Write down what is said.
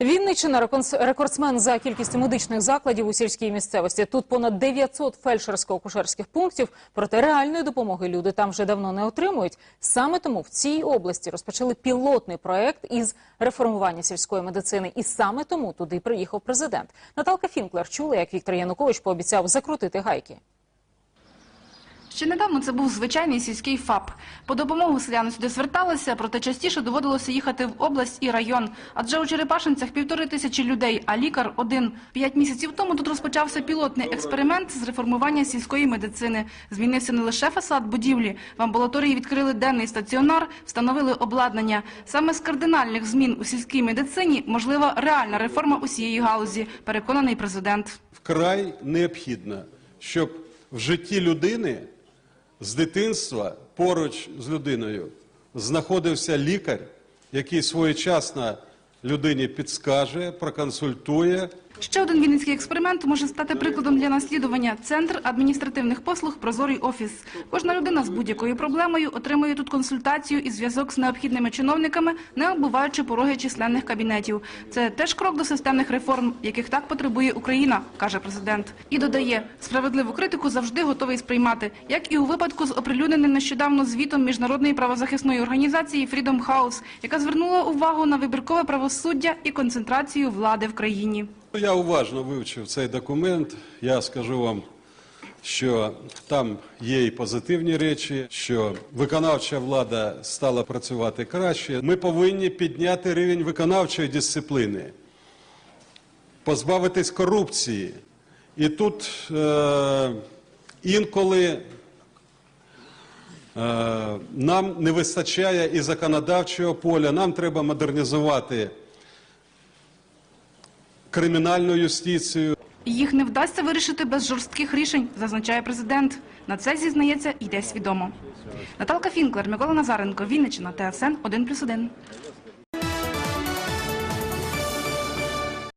Вінниччина рекордсмен за кількістю медичних закладів у сільській місцевості. Тут понад 900 фельдшерсько-акушерських пунктів, проте реальної допомоги люди там вже давно не отримують. Саме тому в цій області розпочали пілотний проект із реформування сільської медицини. І саме тому туди приїхав президент. Наталка Фінклер чула, як Віктор Янукович пообіцяв закрутити гайки. Ще недавно це був звичайний сільський ФАП. По допомогу селяни сюди зверталися, проте частіше доводилося їхати в область і район. Адже у Черепашинцях півтори тисячі людей, а лікар один. П'ять місяців тому тут розпочався пілотний експеримент з реформування сільської медицини. Змінився не лише фасад будівлі. В амбулаторії відкрили денний стаціонар, встановили обладнання. Саме з кардинальних змін у сільській медицині можлива реальна реформа усієї галузі, переконаний президент. вкрай необхідно, щоб в житті людини з дитинства поруч з людиною знаходився лікар, який своєчасно людині підскаже, проконсультує. Ще один вінницький експеримент може стати прикладом для наслідування. Центр адміністративних послуг «Прозорий офіс». Кожна людина з будь-якою проблемою отримує тут консультацію і зв'язок з необхідними чиновниками, не оббиваючи пороги численних кабінетів. Це теж крок до системних реформ, яких так потребує Україна, каже президент. І додає, справедливу критику завжди готовий сприймати, як і у випадку з оприлюдненим нещодавно звітом міжнародної правозахисної організації Freedom House, яка звернула увагу на вибіркове правосуддя і концентрацію влади в країні. Я уважно вивчив цей документ. Я скажу вам, що там є і позитивні речі, що виконавча влада стала працювати краще. Ми повинні підняти рівень виконавчої дисципліни, позбавитись корупції. І тут е, інколи е, нам не вистачає і законодавчого поля, нам треба модернізувати кримінальну юстицію. Їх не вдасться вирішити без жорстких рішень, зазначає президент. На це, зізнається, йде свідомо. Наталка Фінклер, Микола Назаренко, Вінниччина, ТСН 1+,1.